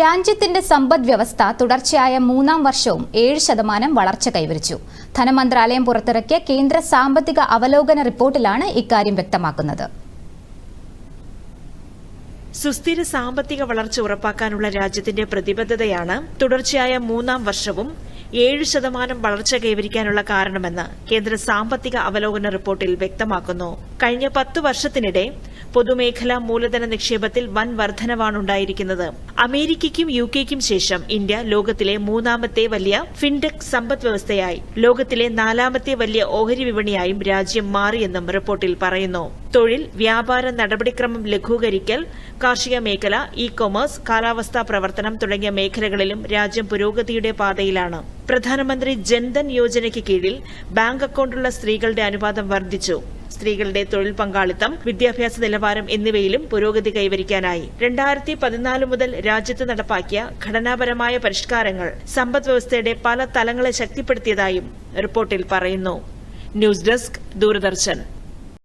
രാജ്യത്തിന്റെ സമ്പദ് വ്യവസ്ഥ തുടർച്ചയായ മൂന്നാം വർഷവും ഏഴ് ശതമാനം വളർച്ച കൈവരിച്ചു. ധനമന്ത്രാലയം പുറത്തിറക്കിയ കേന്ദ്ര സാമ്പത്തിക അവലോകന റിപ്പോർട്ടിലാണ് ഇക്കാര്യം വ്യക്തമാക്കുന്നത്. സുസ്ഥിര സാമ്പത്തിക വളർച്ച ഉറപ്പാക്കാനുള്ള രാജ്യത്തിന്റെ പ്രതിബദ്ധതയാണ് തുടർച്ചയായ മൂന്നാം വർഷവും ഏഴ് ശതമാനം വളർച്ച കൈവരിക്കാനുള്ള കാരണമെന്ന് കേന്ദ്ര സാമ്പത്തിക അവലോകന റിപ്പോർട്ടിൽ വ്യക്തമാക്കുന്നു. കഴിഞ്ഞ പത്ത് വർഷത്തിനിടെ പൊതുമേഖലാ മൂലധന നിക്ഷേപത്തിൽ വൻ വർധനവാണുണ്ടായിരിക്കുന്നത്. അമേരിക്കയ്ക്കും യു കെക്കും ശേഷം ഇന്ത്യ ലോകത്തിലെ മൂന്നാമത്തെ വലിയ ഫിൻടെക് സമ്പദ് വ്യവസ്ഥയായി. ലോകത്തിലെ നാലാമത്തെ വലിയ ഓഹരി വിപണിയായും രാജ്യം മാറിയെന്നും റിപ്പോർട്ടിൽ പറയുന്നു. തൊഴിൽ വ്യാപാര നടപടിക്രമം ലഘൂകരിക്കൽ കാർഷിക മേഖല ഇ കൊമേഴ്സ് കാലാവസ്ഥാ പ്രവർത്തനം തുടങ്ങിയ മേഖലകളിലും രാജ്യം പുരോഗതിയുടെ പാതയിലാണ്. പ്രധാനമന്ത്രി ജൻധൻ യോജനയ്ക്ക് കീഴിൽ ബാങ്ക് അക്കൌണ്ടുള്ള സ്ത്രീകളുടെ അനുപാതം വർദ്ധിച്ചു. സ്ത്രീകളുടെ തൊഴിൽ പങ്കാളിത്തം വിദ്യാഭ്യാസ നിലവാരം എന്നിവയിലും പുരോഗതി കൈവരിക്കാനായി. രണ്ടായിരത്തി പതിനാല് മുതൽ രാജ്യത്ത് നടപ്പാക്കിയ ഘടനാപരമായ പരിഷ്കാരങ്ങൾ സമ്പദ് വ്യവസ്ഥയുടെ പല തലങ്ങളെ ശക്തിപ്പെടുത്തിയതായും റിപ്പോർട്ടിൽ പറയുന്നു. News desk Doordarshan.